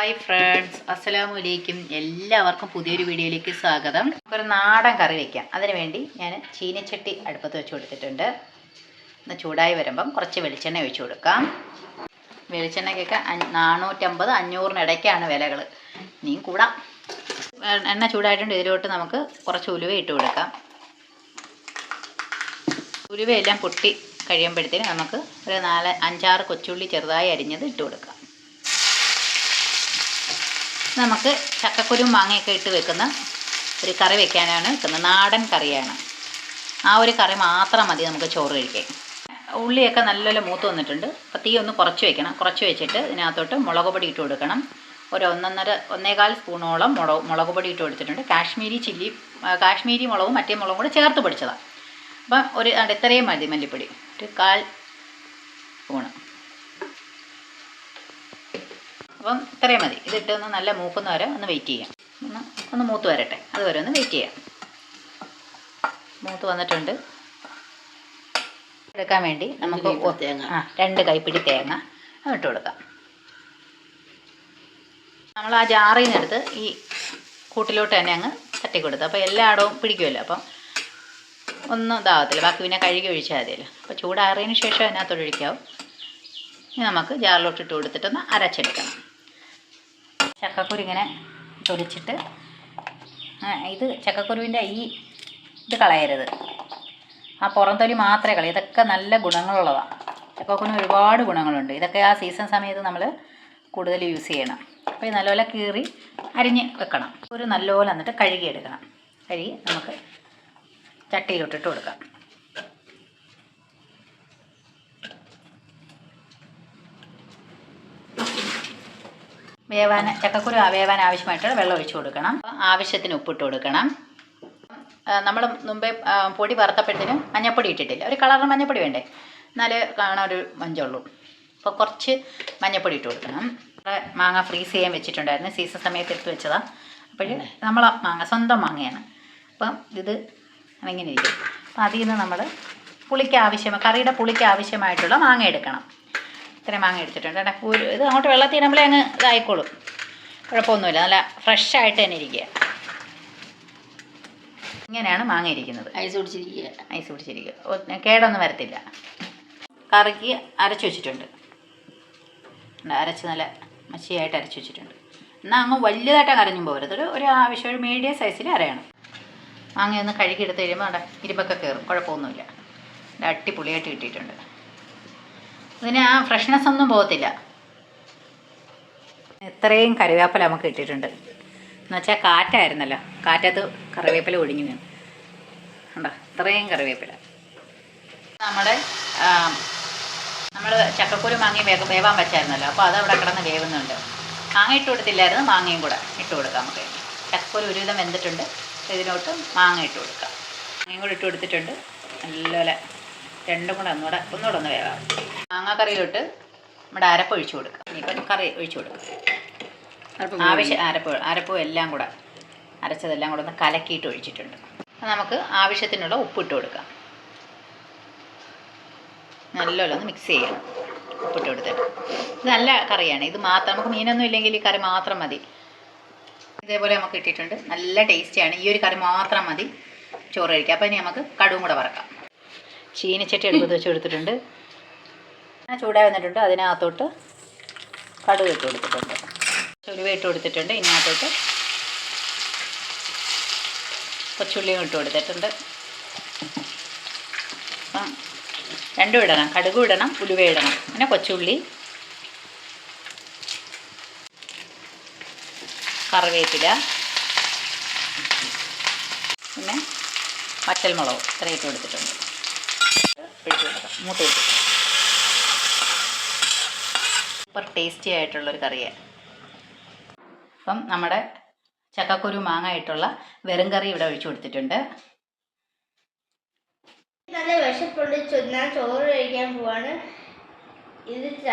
Hi friends അസ്സലാമു അലൈക്കും എല്ലാവർക്കും പുതിയൊരു വീഡിയോയിലേക്ക് സ്വാഗതം. ഒരു നാടൻ കറി വയ്ക്കാം അതിന് വേണ്ടി ഞാൻ ചീനച്ചട്ടി അടുപ്പത്ത് വെച്ച് കൊടുത്തിട്ടുണ്ട്. ഒന്ന് ചൂടായി വരുമ്പം കുറച്ച് വെളിച്ചെണ്ണ ഒഴിച്ച് കൊടുക്കാം. വെളിച്ചെണ്ണയ്ക്കൊക്കെ നാനൂറ്റമ്പത് അഞ്ഞൂറിനിടയ്ക്കാണ് വിലകൾ ഇനിയും കൂടാം. എണ്ണ ചൂടായിട്ടുണ്ട്. ഇതിലോട്ട് നമുക്ക് കുറച്ച് ഉലുവ ഇട്ട് കൊടുക്കാം. ഉലുവയെല്ലാം പൊട്ടി കഴിയുമ്പോഴത്തേന് നമുക്ക് ഒരു നാല് അഞ്ചാറ് കൊച്ചുള്ളി ചെറുതായി അരിഞ്ഞത് ഇട്ട് കൊടുക്കാം. നമുക്ക് ചക്കക്കുരു മാങ്ങയൊക്കെ ഇട്ട് വെക്കുന്ന ഒരു കറി വെക്കാനാണ് വെക്കുന്നത്. നാടൻ കറിയാണ്. ആ ഒരു കറി മാത്രം മതി നമുക്ക് ചോറ് കഴിക്കാൻ. ഉള്ളിയൊക്കെ നല്ലപോലെ മൂത്ത് വന്നിട്ടുണ്ട്. അപ്പോൾ തീ ഒന്ന് കുറച്ച് വെക്കണം. കുറച്ച് വെച്ചിട്ട് ഇതിനകത്തോട്ട് മുളക് പൊടി ഇട്ട് കൊടുക്കണം. ഒരു ഒന്നൊന്നര ഒന്നേകാൽ സ്പൂണോളം മുളക് മുളക് പൊടി ഇട്ട് കൊടുത്തിട്ടുണ്ട്. കാശ്മീരി ചില്ലി കാശ്മീരി മുളകും മറ്റേ മുളകും കൂടെ ചേർത്ത് പൊടിച്ചതാണ് അപ്പം ഒരു ഇത്രയും മതി മല്ലിപ്പൊടി. ഒരു കാൽ സ്പൂണ്. അപ്പം ഇത്രയും മതി. ഇതിട്ട് ഒന്ന് നല്ല മൂക്കുന്ന വരെ ഒന്ന് വെയിറ്റ് ചെയ്യാം. ഒന്ന് ഒന്ന് മൂത്ത് വരട്ടെ. അതുവരെ ഒന്ന് വെയിറ്റ് ചെയ്യാം. മൂത്ത് വന്നിട്ടുണ്ട്. എടുക്കാൻ വേണ്ടി നമുക്ക് തേങ്ങ. ആ രണ്ട് കൈപ്പിടി തേങ്ങ ഇട്ട് കൊടുക്കാം. നമ്മൾ ആ ജാറിൽ നിന്നെടുത്ത് ഈ കൂട്ടിലോട്ട് തന്നെ അങ്ങ് തട്ടി കൊടുത്തു അപ്പോൾ എല്ലായിടവും പിടിക്കുമല്ലോ. അപ്പം ഒന്നും ഇതാവത്തില്ല. ബാക്കി പിന്നെ കഴുകി ഒഴിച്ചാൽ മതിയല്ലോ. അപ്പോൾ ചൂടാറിയതിന് ശേഷം അതിനകത്തോട്ട് ഒഴിക്കാവും. ഇനി നമുക്ക് ജാറിലോട്ട് ഇട്ട് കൊടുത്തിട്ടൊന്ന് അരച്ചെടുക്കണം. ചക്കക്കുരു ഇങ്ങനെ തൊലിച്ചിട്ട് ഇത് ചക്കക്കുരുവിന്റെ ഈ ഇത് കളയരുത്. ആ പുറംതൊലി മാത്രമേ കളയൂ. ഇതൊക്കെ നല്ല ഗുണങ്ങളുള്ളതാണ് ചക്കക്കുരുവിന് ഒരുപാട് ഗുണങ്ങളുണ്ട്. ഇതൊക്കെ ആ സീസൺ സമയത്ത് നമ്മൾ കൂടുതൽ യൂസ് ചെയ്യണം. അപ്പോൾ ഇത് നല്ലപോലെ കീറി അരിഞ്ഞ് വെക്കണം. ഒരു നല്ലപോലെ എന്നിട്ട് കഴുകിയെടുക്കണം. കഴുകി നമുക്ക് ചട്ടിയിലോട്ടിട്ട് കൊടുക്കാം. വേവാൻ ചക്കക്കുരു വേവാൻ ആവശ്യമായിട്ടുള്ള വെള്ളം ഒഴിച്ചു കൊടുക്കണം. ആവശ്യത്തിന് ഉപ്പിട്ട് കൊടുക്കണം. നമ്മൾ മുമ്പേ പൊടി വറുത്തപ്പോഴത്തേനും മഞ്ഞപ്പൊടി ഇട്ടിട്ടില്ല. ഒരു കളറിന് മഞ്ഞപ്പൊടി വേണ്ടേ? എന്നാലേ കാണാൻ ഒരു മഞ്ചുള്ളൂ അപ്പോൾ കുറച്ച് മഞ്ഞപ്പൊടി ഇട്ട് കൊടുക്കണം. മാങ്ങ ഫ്രീസ് ചെയ്യാൻ വെച്ചിട്ടുണ്ടായിരുന്നു. സീസൺ സമയത്ത് എടുത്ത് വെച്ചതാണ് അപ്പോൾ നമ്മൾ മാങ്ങ സ്വന്തം മാങ്ങയാണ്. അപ്പം ഇത് ഇങ്ങനെ ഇരിക്കും. അപ്പം അതിൽ നിന്ന് നമ്മൾ പുളിക്ക് ആവശ്യം കറിയുടെ പുളിക്ക് ആവശ്യമായിട്ടുള്ള മാങ്ങ എടുക്കണം. ഇത്രയും മാങ്ങ എടുത്തിട്ടുണ്ട് കേട്ടോ. ഒരു ഇത് അങ്ങോട്ട് വെള്ളത്തിൽ ഇടുമ്പോഴേ അങ്ങ് ഇതായിക്കോളും. കുഴപ്പമൊന്നുമില്ല. നല്ല ഫ്രഷ് ആയിട്ട് തന്നെ ഇരിക്കുക. ഇങ്ങനെയാണ് മാങ്ങ ഇരിക്കുന്നത്. ഐസ് പിടിച്ചിരിക്കുക. ഐസ് പിടിച്ചിരിക്കുക. കേടൊന്നും വരത്തില്ല. കറിക്ക് അരച്ചു വെച്ചിട്ടുണ്ട്. അരച്ച് നല്ല മച്ചിയായിട്ട് അരച്ചു വെച്ചിട്ടുണ്ട്. എന്നാൽ അങ്ങ് വലിയതായിട്ടാണ് കരഞ്ഞു പോകരുത്. ഒരു ഒരു ആവശ്യം ഒരു മീഡിയം സൈസിൽ അരയണം. മാങ്ങയൊന്ന് കഴുകി കഴുകിയെടുത്ത് കഴിയുമ്പോൾ അവിടെ ഇരുമ്പൊക്കെ കയറും കുഴപ്പമൊന്നുമില്ല. അടിപൊളിയായിട്ട് കിട്ടിയിട്ടുണ്ട്. ഇതിന് ആ ഫ്രഷ്നെസ് ഒന്നും പോകത്തില്ല. എത്രയും കറിവേപ്പില നമുക്ക് കിട്ടിയിട്ടുണ്ട്. എന്നുവെച്ചാൽ കാറ്റായിരുന്നല്ലോ. കാറ്റത്ത് കറിവേപ്പില ഒഴിഞ്ഞു വീണു. ഉണ്ടോ ഇത്രയും കറിവേപ്പില. നമ്മുടെ നമ്മൾ ചക്കക്കുരു മാങ്ങി വേഗം വേവാൻ വെച്ചായിരുന്നല്ലോ. അപ്പോൾ അത് അവിടെ കിടന്ന് വേവുന്നുണ്ട്. മാങ്ങ ഇട്ട് കൊടുത്തില്ലായിരുന്നു. മാങ്ങയും കൂടെ ഇട്ട് കൊടുക്കാം നമുക്ക്. ചക്കക്കുരു ഒരുവിധം വെന്തിട്ടുണ്ട്. ഇതിലോട്ട് മാങ്ങ ഇട്ട് കൊടുക്കാം. മാങ്ങയും കൂടെ ഇട്ട് കൊടുത്തിട്ടുണ്ട്. നല്ലപോലെ രണ്ടും കൂടെ ഒന്നുകൂടെ ഒന്നുകൂടെ ഒന്ന് വേവാം. മാങ്ങാക്കറിയിലോട്ട് നമ്മുടെ അരപ്പ് ഒഴിച്ചു കൊടുക്കാം. ഇനിയിപ്പം കറി ഒഴിച്ചു കൊടുക്കാം. ആവശ്യം അരപ്പ് അരപ്പ് എല്ലാം കൂടെ അരച്ചതെല്ലാം കൂടെ ഒന്ന് കലക്കിയിട്ട് ഒഴിച്ചിട്ടുണ്ട്. നമുക്ക് ആവശ്യത്തിനുള്ള ഉപ്പിട്ട് കൊടുക്കാം. നല്ലോണം ഒന്ന് മിക്സ് ചെയ്യണം. ഉപ്പിട്ട് കൊടുത്തിട്ട്. ഇത് നല്ല കറിയാണ്. ഇത് മാത്രം നമുക്ക് മീനൊന്നും ഇല്ലെങ്കിൽ ഈ കറി മാത്രം മതി. ഇതേപോലെ നമുക്ക് ഇട്ടിട്ടുണ്ട്. നല്ല ടേസ്റ്റിയാണ് ഈ ഒരു കറി മാത്രം മതി. ചോറ് കഴിക്കാം. അപ്പോൾ ഇനി നമുക്ക് കടുവും കൂടെ വറക്കാം. ചീനിച്ചട്ടി അടുപ്പത്ത് വെച്ച് കൊടുത്തിട്ടുണ്ട്. ചൂടായി വന്നിട്ടുണ്ട്. അതിനകത്തോട്ട് കടുക് ഇട്ട് കൊടുത്തിട്ടുണ്ട്. ചുരുവ ഇട്ട് കൊടുത്തിട്ടുണ്ട്. ഇതിനകത്തോട്ട് കൊച്ചുള്ളിയും ഇട്ട് കൊടുത്തിട്ടുണ്ട്. രണ്ടും ഇടണം. കടുക് ഇടണം ഉലുവ ഇടണം. പിന്നെ കൊച്ചുള്ളി കറിവേപ്പില പിന്നെ പച്ചൽമുളക് ഇത്രയൊക്കെ കൊടുത്തിട്ടുണ്ട്. ഒഴിച്ച് കൊടുക്കാം മൂത്ത് കൊടുക്കും സൂപ്പർ ടേസ്റ്റി ആയിട്ടുള്ളൊരു കറിയാണ് അപ്പം നമ്മുടെ ചക്കക്കുരു മാങ്ങ ആയിട്ടുള്ള വെറും കറി ഇവിടെ ഒഴിച്ചു കൊടുത്തിട്ടുണ്ട്. നല്ല വിശപ്പുണ്ട്. ചോ- ഞാൻ ചോറ് കഴിക്കാൻ പോവാണ്.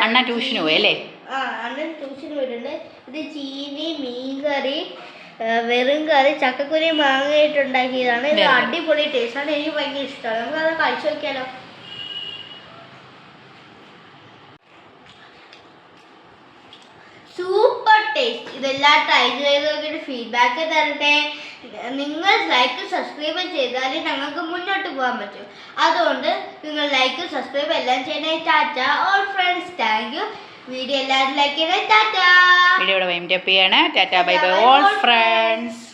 അണ്ണ ട്യൂഷന് പോയല്ലേ അല്ലേ? ആ അണ്ണൻ ട്യൂഷൻ വരുന്നുണ്ട് ഇത് ചീനി മീൻകറി വെറും കറി ചക്കക്കുരി മാങ്ങയിട്ട് ഉണ്ടാക്കിയതാണ് ഇത് അടിപൊളി അടിപൊളി ടേസ്റ്റാണ് എനിക്ക് ഭയങ്കര ഇഷ്ടമാണ് നമുക്ക് അത് കഴിച്ചു നോക്കിയാലോ? സൂപ്പർ ടേസ്റ്റ് ഇതെല്ലാം ട്രൈ ചെയ്ത് നോക്കിയിട്ട് ഫീഡ്ബാക്ക് തരട്ടെ. നിങ്ങൾ ലൈക്ക് സബ്സ്ക്രൈബ് ചെയ്താലേ ഞങ്ങൾക്ക് മുന്നോട്ട് പോകാൻ പറ്റും. അതുകൊണ്ട് നിങ്ങൾ ലൈക്ക് സബ്സ്ക്രൈബ് എല്ലാം ചെയ്യണേ. Tata all friends thank you video എല്ലാവരും ലൈക്ക് ചെയ്യണേ. ടാറ്റ. വീഡിയോ ഇവിടെ വൈൻഡപ്പ് ചെയ്യാണ്. Tata bye bye all friends